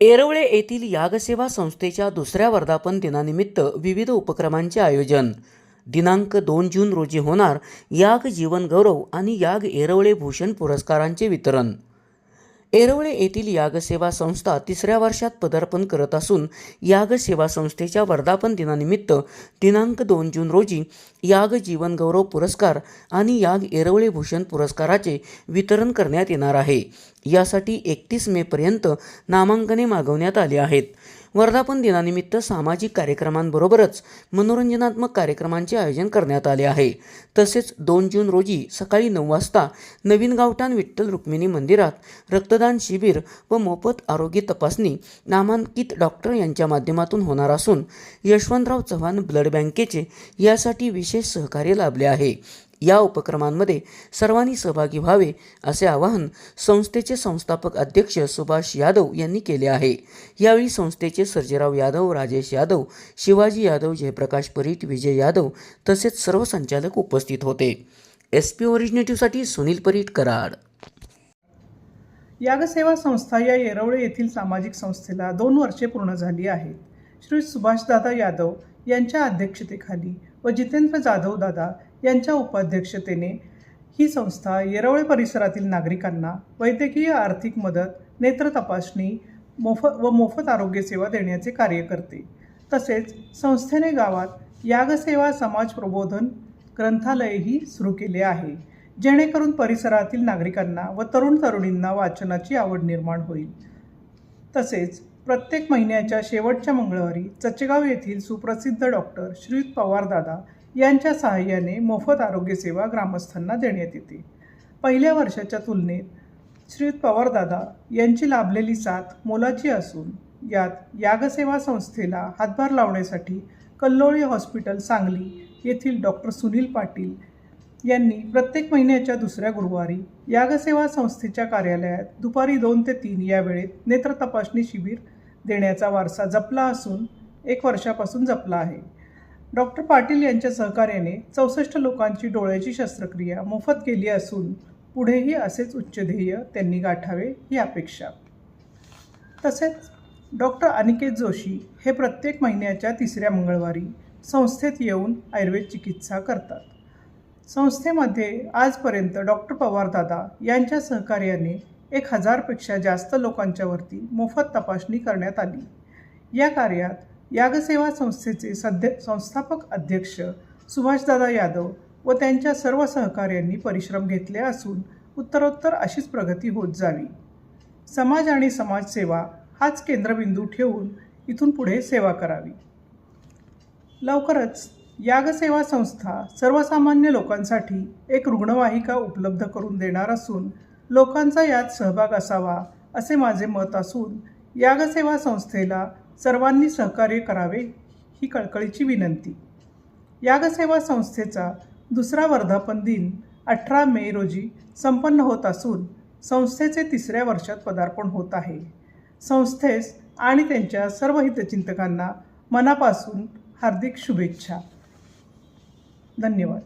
येरवळे येथील यागसेवा संस्थेच्या दुसऱ्या वर्धापन दिनानिमित्त विविध उपक्रमांचे आयोजन. दिनांक दोन जून रोजी होणार याग जीवन गौरव आणि याग येरवळे भूषण पुरस्कारांचे वितरण. एरवळे येथील यागसेवा संस्था तिसऱ्या वर्षात पदार्पण करत असून याग सेवा संस्थेच्या वर्धापन दिनानिमित्त दिनांक दोन जून रोजी याग जीवन गौरव पुरस्कार आणि याग येरवळे भूषण पुरस्काराचे वितरण करण्यात येणार आहे. यासाठी एकतीस मेपर्यंत नामांकने मागवण्यात आली आहेत. वर्धापन दिनानिमित्त सामाजिक कार्यक्रमांबरोबरच मनोरंजनात्मक कार्यक्रमांचे आयोजन करण्यात आले आहे. तसेच दोन जून रोजी सकाळी नऊ वाजता नवीन गावठाण विठ्ठल रुक्मिणी मंदिरात रक्तदान शिबिर व मोफत आरोग्य तपासणी नामांकित डॉक्टर यांच्या माध्यमातून होणार असून यशवंतराव चव्हाण ब्लड बँकेचे यासाठी विशेष सहकार्य लाभले आहे. या उपक्रमांमध्ये सर्वांनी सहभागी व्हावे असे आवाहन संस्थेचे संस्थापक अध्यक्ष सुभाष यादव यांनी केले आहे. यावेळी संस्थेचे सर्जेराव यादव राजेश यादव शिवाजी यादव जयप्रकाश परीट विजय यादव तसेच सर्व संचालक उपस्थित होते. एस पी ओरिजिनेटिव्हसाठी सुनील परीट कराड. यागसेवा संस्था या येरवळे येथील सामाजिक संस्थेला दोन वर्षे पूर्ण झाली आहेत. श्री सुभाषदादा यादव यांच्या अध्यक्षतेखाली व जितेंद्र जाधव दादा यांच्या उपाध्यक्षतेने ही संस्था येरवळे परिसरातील नागरिकांना वैद्यकीय आर्थिक मदत नेत्र तपासणी मोफत व मोफत आरोग्यसेवा देण्याचे कार्य करते. तसेच संस्थेने गावात यागसेवा समाज प्रबोधन ग्रंथालयही सुरू केले आहे जेणेकरून परिसरातील नागरिकांना व तरुण तरुणींना वाचनाची आवड निर्माण होईल. तसेच प्रत्येक महिन्याच्या शेवटच्या मंगळवारी चचेगाव येथील सुप्रसिद्ध डॉक्टर श्रीयुत पवारदादा यांच्या सहाय्याने मोफत आरोग्यसेवा ग्रामस्थांना देण्यात येते. पहिल्या वर्षाच्या तुलनेत श्री पवारदादा यांची लाभलेली साथ मोलाची असून यात यागसेवा संस्थेला हातभार लावण्यासाठी कल्लोळी हॉस्पिटल सांगली येथील डॉक्टर सुनील पाटील यांनी प्रत्येक महिन्याच्या दुसऱ्या गुरुवारी यागसेवा संस्थेच्या कार्यालयात दुपारी दोन ते तीन या वेळेत नेत्र तपासणी शिबिर देण्याचा वारसा जपला असून एक वर्षापासून जपला आहे. डॉक्टर पाटील यांच्या सहकार्याने चौसष्ट लोकांची डोळ्याची शस्त्रक्रिया मोफत केली असून पुढेही असेच उच्च ध्येय त्यांनी गाठावे ही अपेक्षा. तसेच डॉक्टर अनिकेत जोशी हे प्रत्येक महिन्याच्या तिसऱ्या मंगळवारी संस्थेत येऊन आयुर्वेद चिकित्सा करतात. संस्थेमध्ये आजपर्यंत डॉक्टर पवारदादा यांच्या सहकार्याने एक हजारपेक्षा जास्त लोकांच्यावरती मोफत तपासणी करण्यात आली. या कार्यात यागसेवा संस्थेचे सध्या संस्थापक अध्यक्ष सुभाषदादा यादव व त्यांच्या सर्व सहकार्यांनी परिश्रम घेतले असून उत्तरोत्तर अशीच प्रगती होत जावी. समाज आणि समाजसेवा हाच केंद्रबिंदू ठेवून इथून पुढे सेवा करावी. लवकरच यागसेवा संस्था सर्वसामान्य लोकांसाठी एक रुग्णवाहिका उपलब्ध करून देणार असून लोकांचा यात सहभाग असावा असे माझे मत असून यागसेवा संस्थेला सर्वांनी सहकार्य करावे ही कळकळीची विनंती. यागसेवा संस्थेचा दुसरा वर्धापन दिन अठरा मे रोजी संपन्न होत असून संस्थेचे तिसऱ्या वर्षात पदार्पण होत आहे. संस्थेस आणि त्यांच्या सर्व हितचिंतकांना मनापासून हार्दिक शुभेच्छा. धन्यवाद.